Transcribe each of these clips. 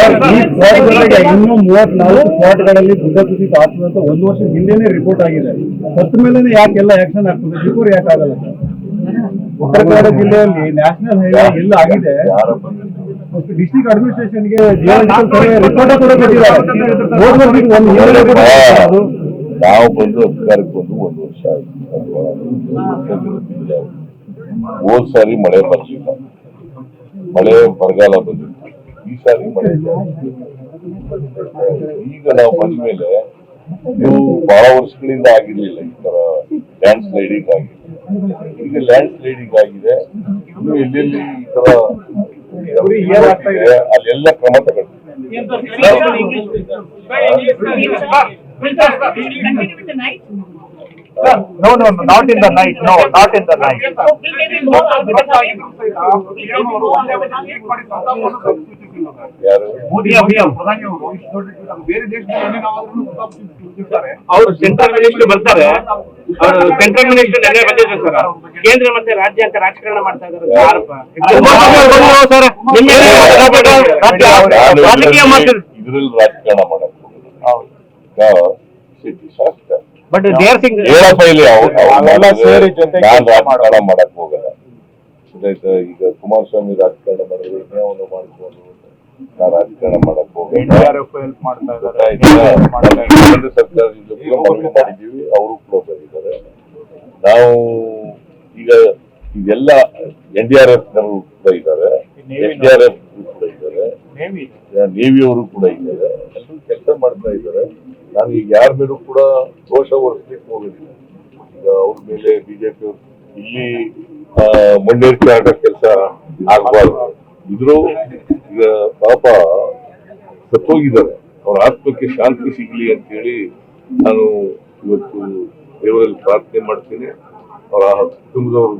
Sir, ಈ ಸ್ಪಾಟ್ಗಳಿಗೆ ಇನ್ನೂ ಮೂವತ್ನಾಲ್ಕು ಸ್ಪಾಟ್ಗಳಲ್ಲಿ ಬುದ್ಧ ಕುಸಿತ ಆಗ್ತದೆ ಅಂತ ಒಂದು ವರ್ಷ ಹಿಂದೆನೆ ರಿಪೋರ್ಟ್ ಆಗಿದೆ. ಸತ್ತ ಮೇಲೆ ಯಾಕೆಲ್ಲ ಆಕ್ಷನ್ ಆಗ್ತದೆ? ಬಿಫೋರ್ ಯಾಕೆ ಆಗಲ್ಲ? ಸರ್ ಉತ್ತರ ಕನ್ನಡ ಜಿಲ್ಲೆಯಲ್ಲಿ ನ್ಯಾಷನಲ್ ಹೈವೇ ಎಲ್ಲ ಆಗಿದೆ. ಡಿಸ್ಟಿಕ್ ಅಡ್ಮಿನಿಸ್ಟ್ರೇಷನ್ಗೆ ರಿಪೋರ್ಟ್ ಕೂಡ ಕೊಟ್ಟಿದ್ದಾರೆ. ನಾವು ಬಂದು ಅಧಿಕಾರಕ್ಕೆ ಬಂದು ಒಂದು ವರ್ಷ ಆಯ್ತು. ಹೋದ್ ಸಾರಿ ಮಳೆ ಬರಲಿಲ್ಲ. ಮಳೆ ಬರಗಾಲ ಬಂದಿತ್ತು. ಈ ಸಾರಿ ಮಳೆ ಜಾಸ್ತಿ. ಈಗ ನಾವು ಬಂದ ಮೇಲೆ ನೀವು ಬಹಳ ವರ್ಷಗಳಿಂದ ಆಗಿರ್ಲಿಲ್ಲ ಈ ತರ ಲ್ಯಾಂಡ್ ಸ್ಲೈಡಿಂಗ್ ಆಗಿದೆ ಈಗ ಲ್ಯಾಂಡ್ ಸ್ಲೈಡಿಂಗ್ ಆಗಿದೆ ಇನ್ನು ಎಲ್ಲೆಲ್ಲಿ ಈ ತರ ಇದೆ, ಅಲ್ಲೆಲ್ಲ ಕ್ರಮ night. No, no, no, not in the night, no, not in the night. ಅವರು ಸೆಂಟ್ರಲ್ ಮಿನಿಸ್ಟರ್ ಬರ್ತಾರೆ. ಅವರು ಸೆಂಟ್ರಲ್ ಮಿನಿಸ್ಟರ್ ನೆನ್ನೆ ಬಂದಿದ್ರು ಸರ್. ಕೇಂದ್ರ ಮತ್ತೆ ರಾಜ್ಯ ಅಂತ ರಾಜಕಾರಣ ಮಾಡ್ತಾ ಇದ್ದಾರೆ. ಇದ್ರಲ್ಲಿ ರಾಜಕಾರಣ ಮಾಡಕ್. ಹೇಳಪ್ಪ ಇಲ್ಲಿ ನಾನ್ ಕೆಲ್ಸ ರಾಜಕಾರಣ ಮಾಡಕ್ ಹೋಗಲ್ಲ. ಗೊತ್ತಾಯ್ತಾ? ಈಗ ಕುಮಾರಸ್ವಾಮಿ ರಾಜಕಾರಣ ಮಾಡಿದ್ರೆ ಇನ್ಯಾವನು ಮಾಡ್ಕೊಂಡು ನಾ ರಾಜಕಾರಣ ಮಾಡಕ್ ಕೇಂದ್ರ ಸರ್ಕಾರದಿಂದ ಮಾಡಿದ್ದೀವಿ. ಅವರು ಕೂಡ ಬಂದಿದ್ದಾರೆ. ನಾವು ಈಗ ಇದೆಲ್ಲ ಎನ್ ಡಿ ಆರ್ ಎಫ್ ನವರು ಕೂಡ ಇದ್ದಾರೆ. ಎನ್ ಡಿ ಆರ್ ಎಫ್ ಕೂಡ ಇದ್ದಾರೆ. ನೇವಿ ನೇವಿಯವರು ಕೂಡ ಇದ್ದಾರೆ. ಎಲ್ಲರೂ ಕೆಲಸ ಮಾಡ್ತಾ ಇದ್ದಾರೆ. ನಾನು ಈಗ ಯಾರ ಮೇಲೂ ಕೂಡ ದೋಷ ಹೊರಿಸ್ಲಿಕ್ಕೆ ಹೋಗೋದಿಲ್ಲ ಈಗ ಅವ್ರ ಮೇಲೆ ಬಿಜೆಪಿ ಇಲ್ಲಿ ಮಣ್ಣೇರಿಕೆ ಆಗೋ ಕೆಲಸ ಆಗ್ಬಾರ್ದು. ಇದ್ರು ಈಗ ಪಾಪ ಸತ್ತೋಗಿದ್ದಾರೆ. ಅವ್ರ ಆತ್ಮಕ್ಕೆ ಶಾಂತಿ ಸಿಗಲಿ ಅಂತ ಹೇಳಿ ನಾನು ಇವತ್ತು ದೇವರಲ್ಲಿ ಪ್ರಾರ್ಥನೆ ಮಾಡ್ತೀನಿ. ಅವರ ಕುಟುಂಬದವರು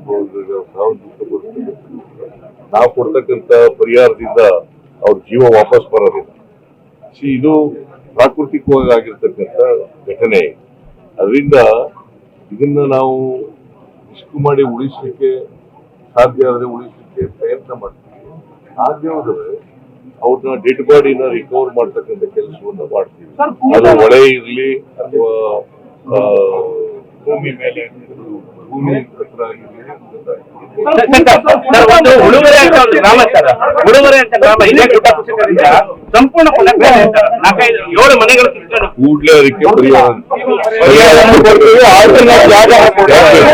ನಾವು ಕೊಡ್ತಕ್ಕಂತ ಪರಿಹಾರದಿಂದ ಅವ್ರ ಜೀವ ವಾಪಸ್ ಬರೋದಿಲ್ಲ. ಸಿ, ಇದು ಪ್ರಾಕೃತಿಕವಾಗಿ ಆಗಿರ್ತಕ್ಕಂಥ ಘಟನೆ. ಅದರಿಂದ ಇದನ್ನ ನಾವು ಇಷ್ಟು ಮಾಡಿ ಉಳಿಸಲಿಕ್ಕೆ ಸಾಧ್ಯ ಆದರೆ ಉಳಿಸಲಿಕ್ಕೆ ಪ್ರಯತ್ನ ಮಾಡ್ತೀವಿ. ಸಾಧ್ಯವಾದರೆ ಅವ್ರನ್ನ ಡೆಡ್ ಬಾಡಿನ ರಿಕವರ್ ಮಾಡ್ತಕ್ಕಂಥ ಕೆಲಸವನ್ನು ಮಾಡ್ತೀವಿ. ಅದು ಹೊಳೆ ಇರಲಿ ಅಥವಾ ಭೂಮಿ ಮೇಲೆ ಭೂಮಿ ಹತ್ರ ಆಗಿರ್ಲಿ ಸರ್, ಒಂದು ಅಂತ ಗ್ರಾಮ ಸರ್ ಉಳುವರೆ ಅಂತ ಗ್ರಾಮ ಇದೇ. ಗುಡ್ಡ ಕುಸಿತದಿಂದ ಸಂಪೂರ್ಣ ನಾಲ್ಕೈದು ಏಳು ಮನೆಗಳು ಕಿತ್ಕೊಂಡು ಕೂಡಲೇ ಅದಕ್ಕೆ ಪರಿಹಾರ. ಪರಿಹಾರ ಕೊಡ್ತೀವಿ, ನಾವು ಜಾಗ ಕೊಡ್ತೀವಿ. ಜಾಗ-